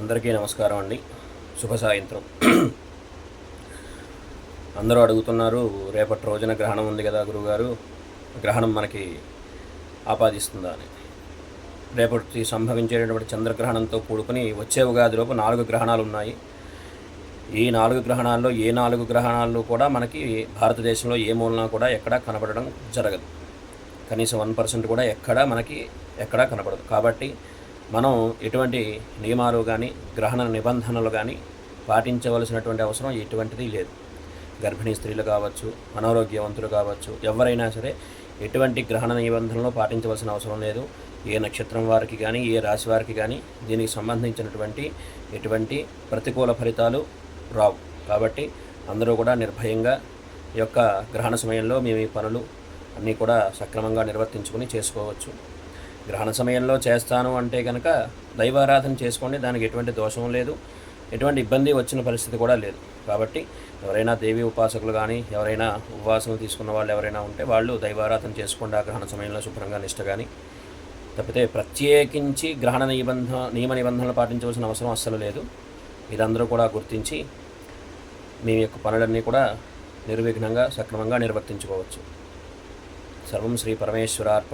అందరికీ నమస్కారం అండి. శుభ సాయంత్రం. అందరూ అడుగుతున్నారు రేపటి రోజున గ్రహణం ఉంది కదా గురుగారు గ్రహణం మనకి ఆపాదిస్తుందా అని. రేపటి సంభవించేటటువంటి చంద్రగ్రహణంతో కూడుకుని వచ్చే ఉగాదిలోపు నాలుగు గ్రహణాలు ఉన్నాయి. ఈ నాలుగు గ్రహణాల్లో ఏ నాలుగు గ్రహణాల్లో కూడా మనకి భారతదేశంలో ఏ మూలన కూడా ఎక్కడా కనబడడం జరగదు. కనీసం వన్ పర్సెంట్ కూడా ఎక్కడా మనకి ఎక్కడా కనపడదు కాబట్టి మనం ఎటువంటి నియమాలు కానీ గ్రహణ నిబంధనలు కానీ పాటించవలసినటువంటి అవసరం ఎటువంటిది లేదు. గర్భిణీ స్త్రీలు కావచ్చు అనారోగ్యవంతులు కావచ్చు ఎవరైనా సరే ఎటువంటి గ్రహణ నిబంధనలు పాటించవలసిన అవసరం లేదు. ఏ నక్షత్రం వారికి కానీ ఏ రాశి వారికి కానీ దీనికి సంబంధించినటువంటి ఎటువంటి ప్రతికూల ఫలితాలు రావు. కాబట్టి అందరూ కూడా నిర్భయంగా ఈ యొక్క గ్రహణ సమయంలో మేము ఈ పనులు అన్నీ కూడా సక్రమంగా నిర్వర్తించుకొని చేసుకోవచ్చు. గ్రహణ సమయంలో చేస్తాను అంటే కనుక దైవారాధన చేసుకోండి దానికి ఎటువంటి దోషం లేదు. ఎటువంటి ఇబ్బంది వచ్చిన పరిస్థితి కూడా లేదు. కాబట్టి ఎవరైనా దేవి ఉపాసకులు కానీ ఎవరైనా ఉపవాసం తీసుకున్న వాళ్ళు ఎవరైనా ఉంటే వాళ్ళు దైవారాధన చేసుకోండి ఆ గ్రహణ సమయంలో శుభ్రంగా నిష్ట కానీ తప్పితే ప్రత్యేకించి గ్రహణ నిబంధన నియమ నిబంధనలు పాటించవలసిన అవసరం అస్సలు లేదు. మీరందరూ కూడా గుర్తించి మీ యొక్క పనులన్నీ కూడా నిర్విఘ్నంగా సక్రమంగా నిర్వర్తించుకోవచ్చు. సర్వం శ్రీ పరమేశ్వరార్పణ